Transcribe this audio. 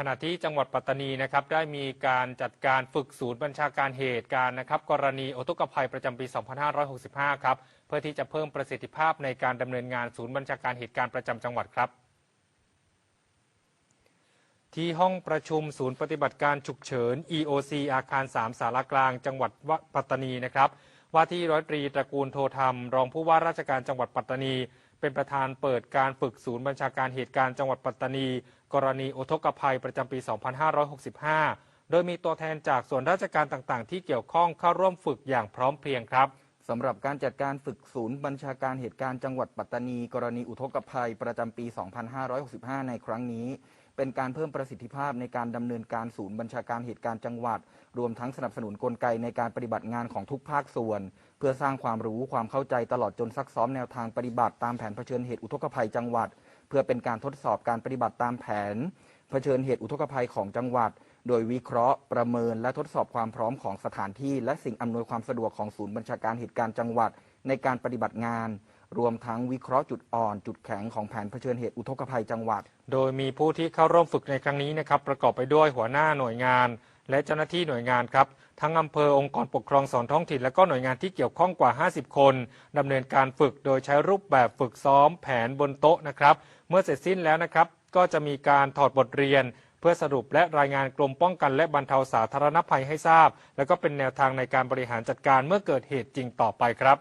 ขณะที่จังหวัดปัตตานีนะครับได้มีการจัดการฝึกศูนย์บัญชาการเหตุการณ์นะครับกรณีอุทกภัยประจำปี 2565 ครับเพื่อที่จะเพิ่มประสิทธิภาพในการดำเนินงานศูนย์บัญชาการเหตุการณ์ประจำจังหวัดครับ ที่ห้องประชุมศูนย์ปฏิบัติการฉุกเฉิน EOC อาคาร 3 สารากลางจังหวัดปัตตานีนะครับว่าที่ร้อยตรีตระกูลโทธรรม รองผู้ว่าราชการจังหวัดปัตตานี เป็นประธานเปิดการฝึกศูนย์บัญชาการเหตุการณ์จังหวัดปัตตานี กรณีอุทกภัยประจำปี 2565 โดยมีตัวแทนจากส่วนราชการต่างๆ ที่เกี่ยวข้องเข้าร่วมฝึกอย่างพร้อมเพรียงครับสำหรับการจัดการฝึกศูนย์บัญชาการเหตุการณ์จังหวัดปัตตานี กรณีอุทกภัยประจำปี 2565 ในครั้งนี้ เป็นการเพิ่มประสิทธิภาพในการดำเนินการศูนย์บัญชาการเหตุการณ์จังหวัด รวมทั้งสนับสนุนกลไกในการปฏิบัติงานของทุกภาคส่วน เพื่อสร้างความรู้ความเข้าใจตลอดจนซักซ้อมแนวทางปฏิบัติตามแผนเผชิญเหตุอุทกภัยจังหวัด เพื่อเป็นการทดสอบการปฏิบัติตามแผนเผชิญเหตุอุทกภัยของจังหวัด โดยวิเคราะห์ ประเมินและทดสอบความพร้อมของสถานที่ และสิ่งอำนวยความสะดวกของศูนย์บัญชาการเหตุการณ์จังหวัด ในการปฏิบัติงาน รวมทั้งวิเคราะห์จุดอ่อน จุดแข็งของแผนเผชิญเหตุอุทกภัยจังหวัด โดยมีผู้ที่เข้าร่วมฝึกในครั้งนี้นะครับประกอบไปด้วยหัวหน้าหน่วยงาน และเจ้าหน้าที่หน่วยงานครับทั้งอำเภอองค์กรปกครองส่วนท้องถิ่นและก็หน่วยงานที่เกี่ยวข้องกว่า 50 คนดำเนินการฝึกโดยใช้รูปแบบฝึกซ้อมแผนบนโต๊ะนะครับ เมื่อเสร็จสิ้นแล้วนะครับ ก็จะมีการถอดบทเรียน เพื่อสรุปและรายงานกรมป้องกันและบรรเทาสาธารณภัยให้ทราบ แล้วก็เป็นแนวทางในการบริหารจัดการเมื่อเกิดเหตุจริงต่อไปครับ